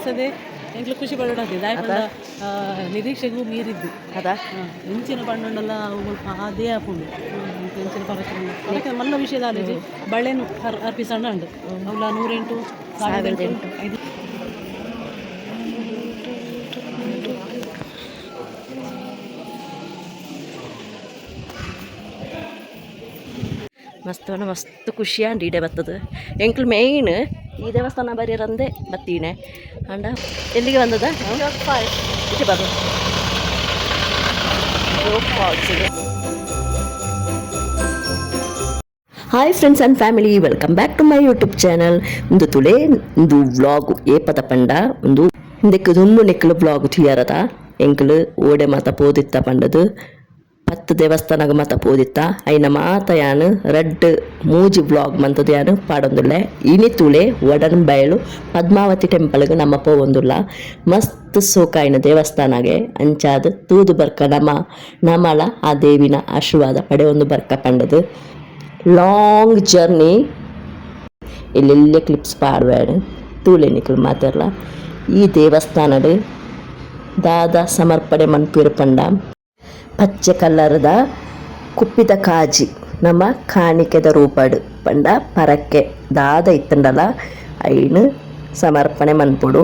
ಎಸದೆ ಎಂಕ್ಲು ಖುಷಿ ಪಡೋಣ ದಾಯಪಂಡ ನಿರೀಕ್ಷೆಗೂ ಮೀರಿದ್ದು. ಅದಾ? ಹೆಂಚಿನ ಇಂಚಿನ ಪಂಡಂಡಲ್ಲ ಅವು ಅದೇ ಆಪುಂಡು ಹೆಂಚಿನ ಇಂಚಿನ ಅದಕ್ಕೆ ಮಲ್ಲ ವಿಷಯದ ಆಲೋಚಿ ಬಳೆನು ಅರ್ಪಿಸೋಣ ಉಂಟು. ಉಂಡು ಅವಳ ನೂರೆಂಟು ಸಾವಿರದ ಎಂಟು ಐದು. ಮಸ್ತ್ ಮಸ್ತ್ ಖುಷಿ ಇಡೇ ಬರ್ತದೆ. ಎಂಕ್ಲು ಮೇಯ್ನ್ ಈ ದೇವಸ್ಥಾನ ಬರೀರಂದೆ ಬತ್ತೀನೆ ಅಂಡ ಎಲ್ಲಿಗೆ ಬಂದದ? ಇಟ್ಟು ಬರ್ತದೆ hi friends and family welcome back to my YouTube channel ಒಂದು ತುಳೆ, ಒಂದು ವ್ಲಾಗ್ ಪದ ಪಂಡ, ಒಂದು ಇಂದಕ್ಕೆ ದುಮ್ಮು ನೆಕ್ಕಲು ವ್ಲಾಗ್ ತಿಯಾರದ ಎಂಕಲು ಓಡೆ ಮಾತ ಪೋದಿತ್ತ ಪಂಡದು. ದೇವಸ್ಥಾನಗ ಮಾತ ಪೋದಿತ್ತ ಐನ ಯಾನು? മൂജ് ಮೂಜಿ ಬ್ಲಾಗ್ ಮಂತದ ಯಾನು? ಪಾಡೊಂದುಲ್ಲೆ. ಇನಿ ತುಳೆ ವಡನ್ ಬಯಲು ಪದ್ಮಾವತಿ ಟೆಂಪಲ್ಗೆ ನಮ್ಮ ಪೋವೊಂದುಲ್ಲ ಮಸ್ತ್ ಸೋಕಾಯಿನ ದೇವಸ್ಥಾನಗೆ. ಅಂಚಾದ ತೂದು ಬರ್ಕ ನಮ, ನಮಲ, ಆ ದೇವಿನ ಆಶೀರ್ವಾದ ಒಂದು ಬರ್ಕ ಪಂಡದು. Long journey. ಎಲ್ಲೆಲ್ಲೇ ಕ್ಲಿಪ್ಸ್ ಪಾಡ್ಬೇಡ ತೂಲೆನಿಕಲ್ ಮಾತಾಡಲ್ಲ ಈ ದೇವಸ್ಥಾನಡ್ ದಾದ ಸಮರ್ಪಣೆ ಮನ್ಪೀರು ಪಂಡ. ಪಚ್ಚೆ ಕಲ್ಲರದ ಕುಪ್ಪಿದ ಕಾಜಿ. ನಮ್ಮ ಕಾಣಿಕೆದ ರೂಪಡು ಪಂಡ ಪರಕ್ಕೆ ದಾದ ಇತ್ತಂಡಲ. ಐನು ಸಮರ್ಪಣೆ ಮನ್ಪುಡು.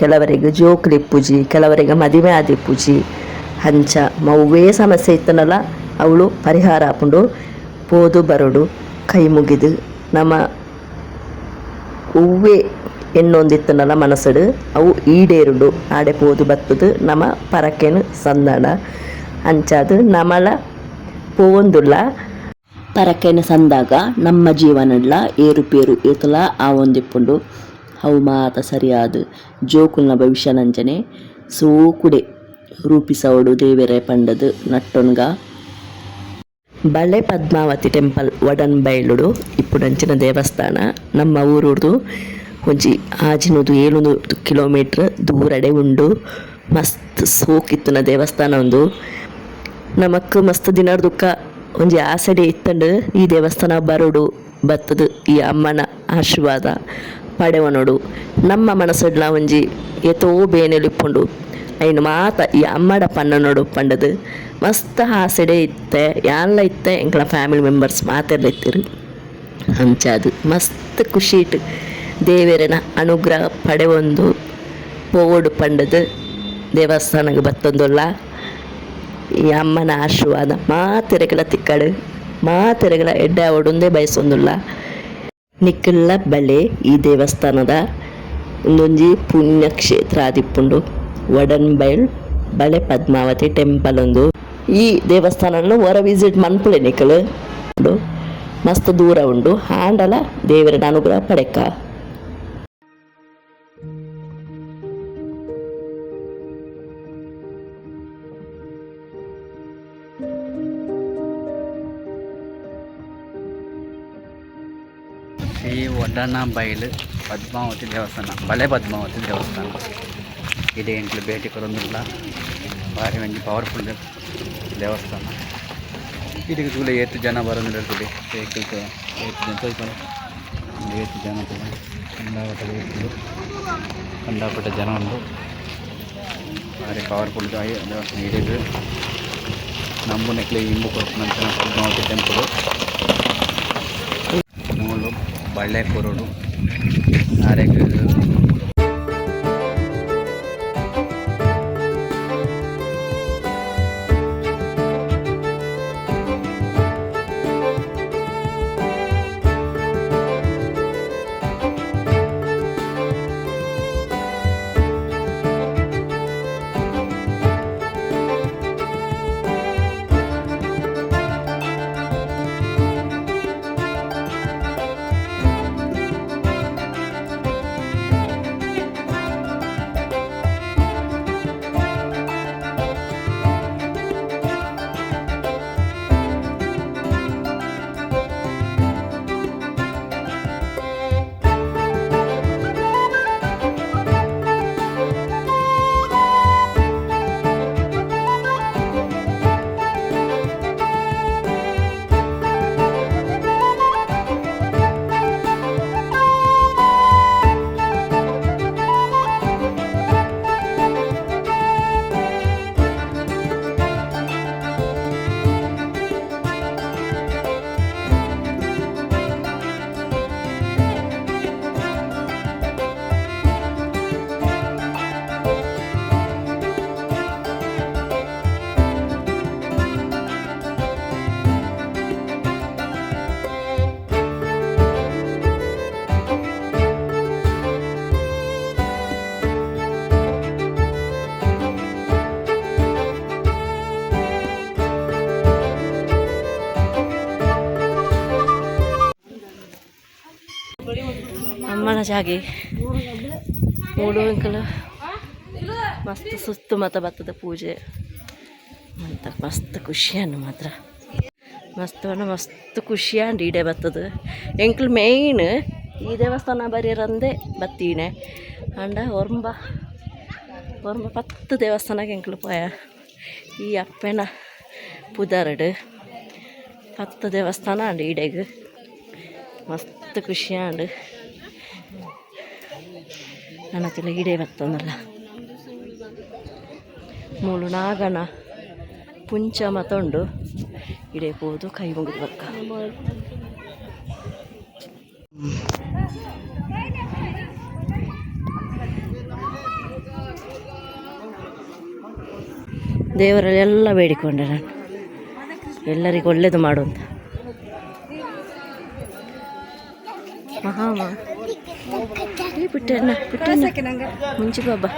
ಕೆಲವರಿಗೆ ಜೋಕ್ಲಿ ಪೂಜಿ, ಕೆಲವರಿಗೆ ಮದುವೆ ಆದಿ ಪೂಜಿ. ಹಂಚ ಮೌವೇ ಸಮಸ್ಯೆ ಇತ್ತನಲ್ಲ ಅವಳು ಪರಿಹಾರ ಹಾಕೊಂಡು ಪೋದು ಬರಡು, ಕೈ ಮುಗಿದು ನಮ್ಮ ಹೂವೇ ಎನ್ನೊಂದಿತ್ತನಲ್ಲ ಮನಸ್ಸಡು ಅವು ಈಡೇರುಡು. ಆಡೆ ಪೋದು ಬತ್ತದು. ನಮ್ಮ ಪರಕೆನು ಸಂದಣ. ಅಂಚಾದು ನಮಲ ಪೋವೊಂದುಲ್ಲ. ಪರಕೆನ ಸಂದಾಗ ನಮ್ಮ ಜೀವನಡ್ಲ ಏರುಪೇರು ಏತಲ ಆ ಒಂದಿಪ್ಪುಂಡು ಹೌ ಮಾತ ಸರಿಯಾದ ಜೋಕುಲ್ನ ಭವಿಷ್ಯ ನಂಜನೆ ಸೋಕುಡೆ ರೂಪಿಸವಡು ದೇವೆರೆ ಪಂಡದು ನಟ್ಟೊನ್ಗ ಬಳೆ ಪದ್ಮಾವತಿ ಟೆಂಪಲ್ ವಡನ್ ಬೈಲುಡು ಇಪ್ಪುಡಂಚಿನ ದೇವಸ್ಥಾನ. ನಮ್ಮ ಊರುದು ಒಂಜಿ ಆಜಿನದು ಏಳುನೂರು ಕಿಲೋಮೀಟ್ರ್ ದೂರಡೆ ಉಂಡು. ಮಸ್ತ್ ಸೋಕಿತ್ತುನ ದೇವಸ್ಥಾನ ಒಂದು. ನಮಕ್ ಮಸ್ತ್ ದಿನದ ದುಃಖ. ಒಂಜಿ ಆಸೆಡೆ ಇತ್ತಂಡು ಈ ದೇವಸ್ಥಾನ ಬರೋಡು, ಬತ್ತದು, ಈ ಅಮ್ಮನ ಆಶೀರ್ವಾದ ಪಡೆವನೋಡು ನಮ್ಮ ಮನಸ್ಸಡ್ಲ ಒಂಜಿ ಎತೋ ಬೇನೆಲಿಪ್ಪುಂಡು ಐನು ಮಾತ ಈ ಅಮ್ಮಡ ಪನ್ನನೋಡು ಪಂಡದು. ಮಸ್ತ್ ಆಸೆಡೆ ಇತ್ತೆ, ಯಾನ್ಲ ಇತ್ತೆ, ಎಂಕ್ಲ ಫ್ಯಾಮಿಲಿ ಮೆಂಬರ್ಸ್ ಮಾತೆಲ್ಲ ಇತ್ತಿರು. ಅಂಚಾದು ಮಸ್ತ್ ಖುಷಿ ಇಟ್ಟು ದೇವರನ ಅನುಗ್ರಹ ಪಡೆವೊಂದು, ಪೋವೋಡು ಪಂಡದು. ದೇವಸ್ಥಾನಕ್ಕೆ ಬತ್ತೊಂದುಲ್ಲ. ಈ ಅಮ್ಮನ ಆಶೀರ್ವಾದ ಮಾತೆರೆಗಳ ತಿಕ್ಕಡು ಮಾತೆರೆಗಳ ಎಡ್ಡೆ ಅವಡೊಂದೇ ಬಯಸೊಂದುಲ್ಲ ನಿಕ್ಕಲ್ಲ ಬಲೆ ಈ ದೇವಸ್ಥಾನದ ಒಂದೊಂಜಿ ಪುಣ್ಯಕ್ಷೇತ್ರ ಆದಿಪ್ಪುಂಡು ವಡನ್ ಬೈಲ್ ಬಳೆ ಪದ್ಮಾವತಿ ಟೆಂಪಲ್ ಒಂದು ಈ ದೇವಸ್ಥಾನ ಹೊರ ವಿಸಿಟ್ ಮನ್ಪುಳೆ ನಿಕ್ಕಲು ಮಸ್ತ್ ದೂರ ಉಂಡು ಹಾಂಡಲ ದೇವರ ಅನುಗ್ರಹ ಪಡೆಕ ಒಡ್ಡಣ್ಣ ಬೈಲು ಪದ್ಮಾವತಿ ದೇವಸ್ಥಾನ ಬಳೆ ಪದ್ಮಾವತಿ ದೇವಸ್ಥಾನ ಇದೆ ಎಂಟ್ಲು ಭೇಟಿ ಕೊರೊಂದಿಲ್ಲ ಭಾರಿ ಒಂಜಿ ಪವರ್ಫುಲ್ ದೇವಸ್ಥಾನ ಇದಕ್ಕೆ ತೂಲೆ ಏತು ಜನ ಬರೋದಿರ್ತದೆ ವೆಹಿಕಲ್ಸ್ ಏತು ಜನ ಸ್ವಲ್ಪ ಒಂದು ಏತು ಜನ ಕೂಡ ಕಂಡಾಪಟ್ಟ ವೆಹಿಕಲ್ ಕಂಡಾಪಟ್ಟ ಜನ ಉಂಟು ಭಾರಿ ಪವರ್ಫುಲ್ ದೇವಸ್ಥಾನ ಇದೆ ನಂಬು ನೆಕ್ಲೆ ಇಂಬು ಕೊರಪನಂತ ಪದ್ಮಾವತಿ ಟೆಂಪಲ್ ಮೂಲು wildlife corridor are ನಮ್ಮನ ಜಾಗೆ ಮೂಡು ಅಂಕಲ್. ಮಸ್ತ್ ಸುತ್ತು ಮತ್ತು ಬತ್ತದ ಪೂಜೆ. ಅಂತ ಮಸ್ತ್ ಖುಷಿಯನ್ನು ಮಾತ್ರ. ಮಸ್ತ್ ಮಸ್ತ್ ಖುಷಿಯಾಂಡು ಈಡೆ ಬರ್ತದೆ. ಎಂಕ್ಲು ಮೇಯ್ನ್ ಈ ದೇವಸ್ಥಾನ ಬರೀರಂದೇ ಬತ್ತೀನೆ ಅಂಡ ಒರ್ಂಬ ಒರ್ಂಬ ಪತ್ತು ದೇವಸ್ಥಾನಕ್ಕೆ ಎಂಕ್ಲು ಪೋಯ. ಈ ಅಪ್ಪೆನ ಪುದರ್ಡ್. ಪತ್ತು ದೇವಸ್ಥಾನ ಅಂಡ್ ಈಡೆಗ್. ಮಸ್ತ್ ಖುಷಿಯಾಂಡು ನನ್ನ ಹತ್ತಿರ ಗಿಡ ಬರ್ತದಲ್ಲ ಮೂಳು ನಾಗನ ಪುಂಚ ಮತ್ತೊಂಡು ಇಡೇ ಹೋದು ಕೈ ಮುಗಿದು ಬಕ್ಕ ದೇವರಲ್ಲಿ ಎಲ್ಲ ಬೇಡಿಕೊಂಡೆ ನಾನು. ಎಲ್ಲರಿಗೂ ಒಳ್ಳೇದು ಮಾಡು ಅಂತ. ಮಹಾಮ. ಏ ಪುಟ್ಟಣ್ಣ ಪುಟ್ಟಣ್ಣ. ಮುಂಚೆ ಬಾಬಾ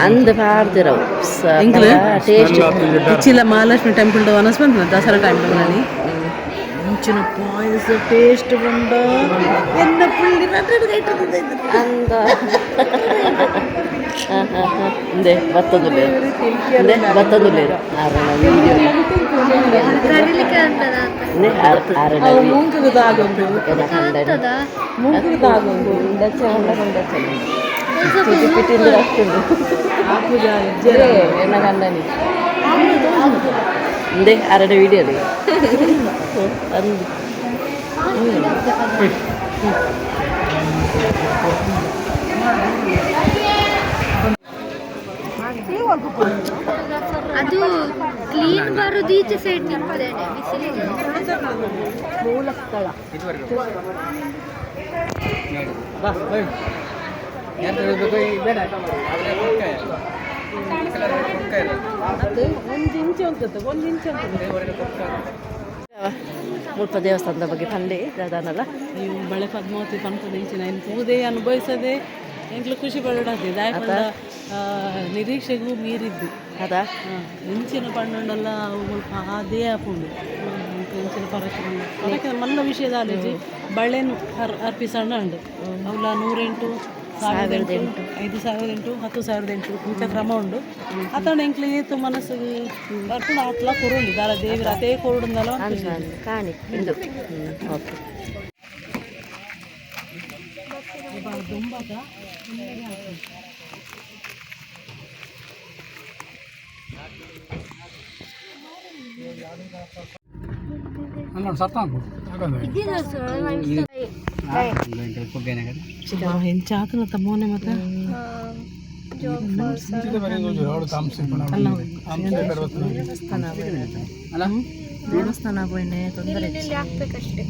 ಅಂದ್ ಪಾಡ್ದಿರವು ಎಂಕ್ಲು ಟೇಸ್ಟ್ ಉಚ್ಚಿಲ ಮಹಾಲಕ್ಷ್ಮಿ ಟೆಂಪಲ್ ವನಸ್ ಬಂದ ದಸರಾ ಟೈಮ್ನಲ್ಲಿ ಮುಂಚಿನ ಪಾಯಸ ಟೇಸ್ಟ್ ಬಂದ ಎನ್ನ ಪುಳ್ಳಿ ಅಂದ എന്തേ വത്തൊന്നുമില്ലേ എന്തേ വത്തൊന്നുമില്ലേ ആറണ വീഡിയോ ആറണ കണ്ടിട്ടുണ്ട് എന്നെ കണ്ടനി എന്തേ ആരുടെ വീഡിയോ അല്ലേ Thank you. ಅದು ಕ್ಲೀನ್ ಬರೋದು ಈಚೆ ಸೈಡ್ ಬಿಸಿಲಿಗೆ ಮೂಲ ಸ್ಥಳ ಒಂದು ಇಂಚು ಅಂತದ್ದು ಒಂದು ಇಂಚು ಮುಲ್ಪ ದೇವಸ್ಥಾನದ ಬಗ್ಗೆ ಪಂಡೆ ದಾದಾನಲ್ಲ ನೀವು ಬಳೆ ಪದ್ಮಾವತಿ ಪಂಪದ ಇಂಚಿನ ಪೂಜೆ ಅನುಭವಿಸದೆ ಎಂಕ್ಲು ಖುಷಿ ಪಡೋಡಾದೆ ದಾಯಪಂಡ ನಿರೀಕ್ಷೆಗೂ ಮೀರಿದ್ದು. ಅದಾ ಇಂಚಿನ ಪಣ್ಣಂಡಲ್ಲ ಅವುಗಳು ಅದೇ ಆಪುಂಡು ಇಂಚಿನ ಪರಕ್ಷಣ ಅದಕ್ಕೆ ಮಲ್ಲ ವಿಷಯದ ಆಲೋಚಿ ಬಳೆನು ಅರ್ ಅರ್ಪಿಸಣ್ಣ ಉಂಡು ಅವಳ ನೂರೆಂಟು ಸಾವಿರದ ಎಂಟು ಐದು ಸಾವಿರದ ಎಂಟು ಹತ್ತು ಸಾವಿರದ ಎಂಟು ಇಂಥ ಕ್ರಮ ಉಂಡು. ಅತಂಡ ಎಂಕ್ಲಿ ಏತು ಮನಸ್ಸು ಬರ್ಕೊಂಡು ಅತ್ಲ ಕೊರೋಲಿ ದಾರ ದೇವಿರ ಅದೇ ಕೊರುಡುಂದಲ್ಲ ಕಾಣಿ ಓಕೆ. ದುಂಬಗ ಅಲ್ಲ ಸತ್ತ ಕೊಗ್ಗೇನೆ ಹೆಂಚಾತನ ತಮ್ಮೋನೆ ಮತ್ತೆ ಅಲ್ಲ ದೇವಸ್ಥಾನ ಹೋಯ್ನೆ ತೊಂದರೆ ಹಾಕ್ಬೇಕಷ್ಟೇ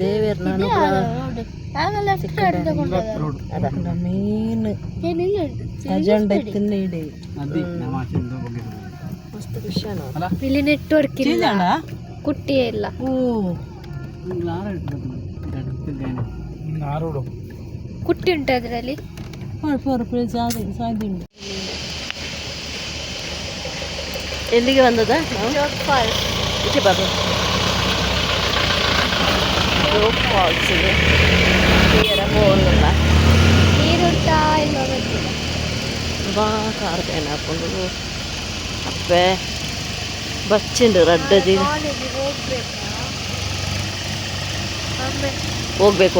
ದೇವೇರ್ ನಾನು ಮೇನ್ ಅಜೆಂಡ ಇತ್ತಿನ ಇಡೀ. ಮಸ್ತ್ ಇಲ್ಲಿ ನೆಟ್ವರ್ಕ್ ಇಲ್ಲ. ಕುಟ್ಟಿ ಕುಟ್ಟಿಯೇ ಇಲ್ಲ. ಕುಟ್ಟಿ ಉಂಟು ಅದರಲ್ಲಿ? ಎಲ್ಲಿಗೆ ಬಂದದ ನಾವು? ಈಚೆ ಬರೋದು ಫಾಲ್ಸಿಗೆ ಕ್ಲಿಯರ ಹೋಗಲ್ಲ ನೀರುಂಟಾ ಇಲ್ವಾ ಗೊತ್ತಿಲ್ಲ ಬಾ ಕಾರ್ಬೇನ ಹಾಕೊಂಡು ಅಪ್ಪೆ ಬಚ್ಚಿಂಡು ರಡ್ಡದಿ ಕಾಲೇಜಿಗೆ ಹೋಗ್ಬೇಕಾ ಆಮೇಲೆ ಹೋಗ್ಬೇಕು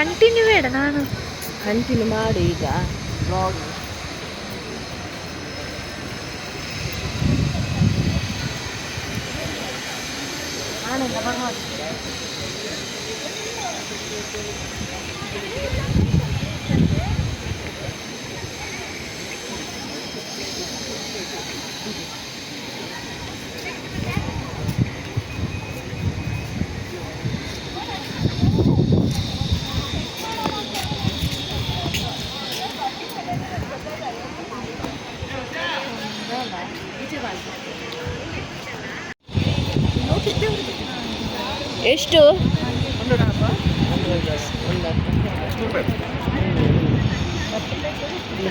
ಕಂಟಿನ್ಯೂ ಬೇಡ ನಾನು. ಕಂಟಿನ್ಯೂ ಮಾಡಿ ಈಗ ಬ್ಲಾಗ್ ಎಷ್ಟು?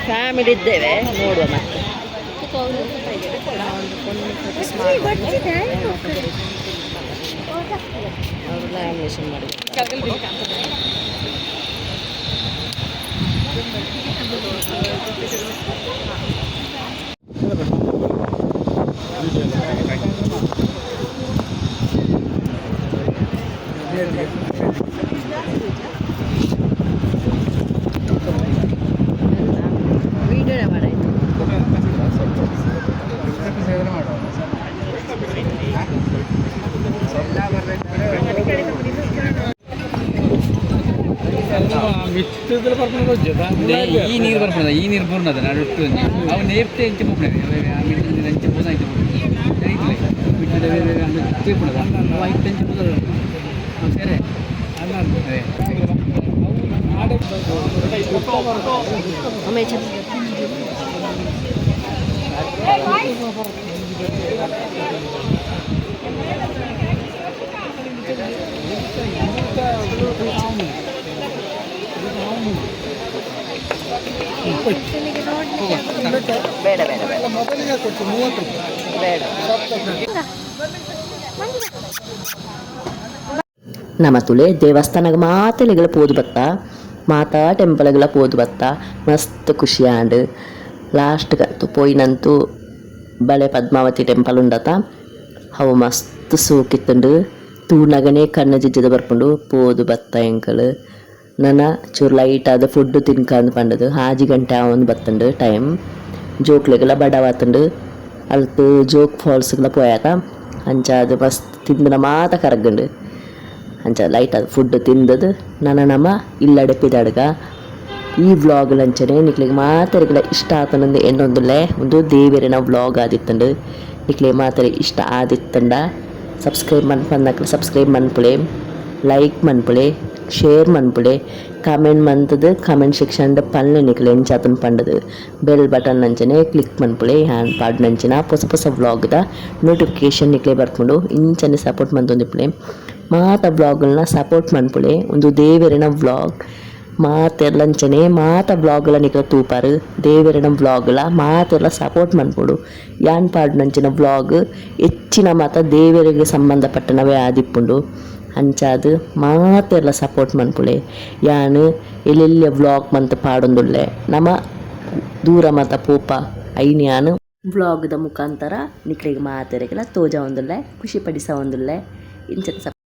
ಫ್ಯಾಮಿಲಿ ಇದ್ದೇವೆ ನೋಡುವ ಮತ್ತೆ. ಲ್ಯಾಮಿನೇಷನ್ ಮಾಡಾಯ್ತು ಮಿತ್ತದಲ್ಲಿ ಬರ್ಕೊಂಡು ಗೊಜ್ಜದ ಈ ನೀರು ಬರ್ಬೋದು ಈ ನೀರು ಬurnದ ನಾನು ಇಟ್ಟು ಅವು ನೇರ್ತೆ ಎಂಚೆ ಮುಗ್ನದೆ ಮಿಟ್ಟಿನ ಎಂಚೆ ಪೂಸ ಐತೆ ಮಿಟ್ಟಿದ ತೀರ್ಪುಣದ ಅವು ಐತೆ ಎಂಚೆ ಪೂಸ ಚಂದ ಬೇಡ ಬೇಡ ಬೇಡ ಮೊದಲಿಗೆ ಕೊಟ್ಟು ಮೂವತ್ತು ಬೇಡ. ನಮ್ಮ ತುಳೆ ದೇವಸ್ಥಾನಕ್ಕೆ ಮಾತೆಲೆಗಳ ಪೋದು ಬತ್ತ ಮಾತಾ ಟೆಂಪಲ್ಗೆಲ್ಲ ಪೋದು ಬತ್ತ ಮಸ್ತ್ ಖುಷಿ ಆಂಡ್ ಲಾಸ್ಟ್ಗಂತೂ ಪೋಯಿನಂತೂ ಬಳೆ ಪದ್ಮಾವತಿ ಟೆಂಪಲ್ ಉಂಡತ. ಅವು ಮಸ್ತ್ ಸೂಕಿತ್ತುಂಡು. ತೂನಗನೆ ಕಣ್ಣ ಜಿಜ್ಜದ ಬರ್ಕೊಂಡು ಪೋದು ಬತ್ತ ಎಂಕಲ್. ನನ್ನ ಚೂರು ಲೈಟ್ ಆದ ಫುಡ್ ತಿನ್ಕಂದು ಪಂಡದು. ಹಾಜಿ ಗಂಟೆ ಆವೊಂದು ಬತ್ತಂಡು ಟೈಮ್. ಜೋಕ್ಲೆಗೆಲ್ಲ ಬಡವಾತುಂಡು. ಅಲ್ತು ಜೋಕ್ ಫಾಲ್ಸ್ಗೆಲ್ಲ ಪೋಯಾತ ಅಂಚ ಅದು ಮಸ್ತ್ ತಿಂದಿನ ಮಾತ ಕರಗಂಡು ಅಂಚ ಲೈಟ್ ಅದು ಫುಡ್ ತಿಂದದು. ನನ್ನ ನಮ್ಮ ಇಲ್ಲಡೆ ಪಿದಾಡ್ಗ ಈ ವ್ಲಾಗ್ ಲಂಚನೆ ನಿಕ್ಲಿಗೆ ಮಾತರಿಗಳ ಇಷ್ಟ ಆತನಂದು ಎನ್ನೊಂದುಲ್ಲೆ. ಒಂದು ದೇವರಿನ ವ್ಲಾಗ್ ಆದಿತ್ತಂಡು ನಿಕ್ಲಿಗೆ ಮಾತ್ರ ಇಷ್ಟ ಆದಿತ್ತಂಡ. ಸಬ್ಸ್ಕ್ರೈಬ್ ಮನ್ಪಂದಕ್ಲ ಸಬ್ಸ್ಕ್ರೈಬ್ ಮನ್ಪುಳೆ. ಲೈಕ್ ಮನ್ಪುಳೆ. ಶೇರ್ ಮನ್ಪುಳೆ. ಕಮೆಂಟ್ ಮಂತದು ಕಮೆಂಟ್ ಸೆಕ್ಷನ್ ಪಲ್ಲೆ ನಿಕ್ಲೆ ಎಂಚಾತನ ಪಂಡದು. ಬೆಲ್ ಬಟನ್ ನಂಚನೆ ಕ್ಲಿಕ್ ಮನ್ಪುಳೆ. ಹ್ಯಾಂಡ್ ಪಾಡ್ ನಂಚಿನ ಹೊಸ ಹೊಸ ವ್ಲಾಗ್ದ ನೋಟಿಫಿಕೇಶನ್ ನಿಕ್ಲೆ ಬರ್ಕೊಂಡು ಇಂಚನೆ ಸಪೋರ್ಟ್ ಮಂತೊಂದಿಪ್ಪಳೆ ಮಾತ ವ್ಲಾಗ್ಗಳನ್ನ ಸಪೋರ್ಟ್ ಮಾಡ್ಕೊಳ್ಳಿ ಒಂದು ದೇವೇರಣ ವ್ಲಾಗ್ ಮಾತೆರ್ಲಂಚನೆ ಮಾತ ಬ್ಲಾಗ್ಗಳ ನಿಕ ತೂಪಾರು. ದೇವೇರಣ ವ್ಲಾಗ್ಗಳ ಮಾತೆಲ್ಲ ಸಪೋರ್ಟ್ ಮನ್ಪೊಡು ಯಾನ್ ಪಾಡ್ನಂಚಿನ ಬ್ಲಾಗ್ ಹೆಚ್ಚಿನ ಮಾತ ದೇವರಿಗೆ ಸಂಬಂಧಪಟ್ಟನವೇ ಆದಿಪ್ಪುಂಡು. ಅಂಚಾದು ಮಾತೆಲ್ಲ ಸಪೋರ್ಟ್ ಮನ್ಪುಳೆ ಯಾನ್ ಎಲ್ಲೆಲ್ಲ ವ್ಲಾಗ್ ಮಂತ್ ಪಾಡೊಂದುಳ್ಳೆ ನಮ ದೂರ ಮಾತ ಪೂಪ, ಐನ್ ಯಾನ್ ವ್ಲಾಗ್ದ ಮುಖಾಂತರ ನಿಕ್ಲಿಗೆ ಮಾತೆರೆಗೆಲ್ಲ ತೋಜ ಒಂದುಳ್ಳೆ ಖುಷಿ ಪಡಿಸ ಒಂದುಳ್ಳೆ ಇಂಚದ